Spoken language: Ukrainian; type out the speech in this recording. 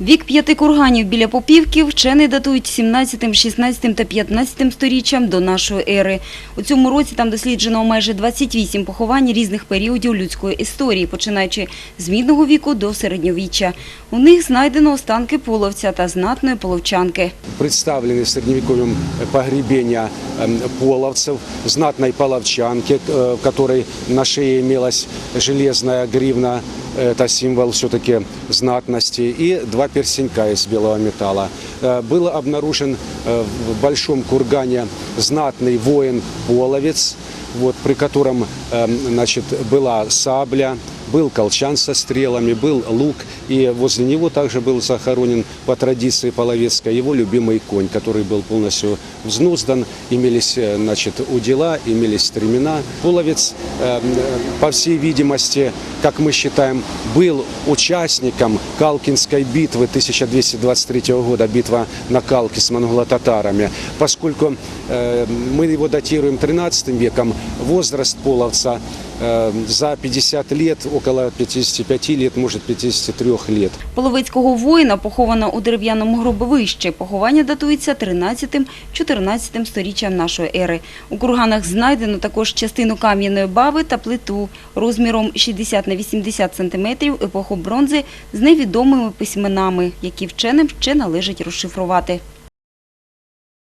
Вік п'яти курганів біля Попівки вчені датують 17, 16 та 15 сторіччям до нашої ери. У цьому році там досліджено майже 28 поховань різних періодів людської історії, починаючи з мідного віку до середньовіччя. У них знайдено останки половця та знатної половчанки. представлены средневековьем погребения эм, половцев, знатной половчанки, э, которой на шее имелась железная гривна, это символ все-таки знатности, и два персенька из белого металла. Э, Был обнаружен э, в большом кургане знатный воин-половец, вот, при котором эм, значит, была сабля, был колчан со стрелами, был лук, и возле него также был захоронен по традиции половецкой его любимый конь, который был полностью взнуздан, имелись э, значит, удила, имелись стремена. Половец, э, по всей видимости, как мы считаем, был участником Калкинской битвы 1223 года, битва на Калке с монголо-татарами. Поскольку э, мы его датируем 13 веком, возраст половца за 50 лет, около 55 лет, может 53 лет. Половецького воїна поховано у дерев'яному гробовищі. Поховання датується 13-14 сторіччям нашої ери. У курганах знайдено також частину кам'яної бави та плиту розміром 60 на 80 сантиметрів епоху бронзи з невідомими письменами, які вченим ще належить розшифрувати.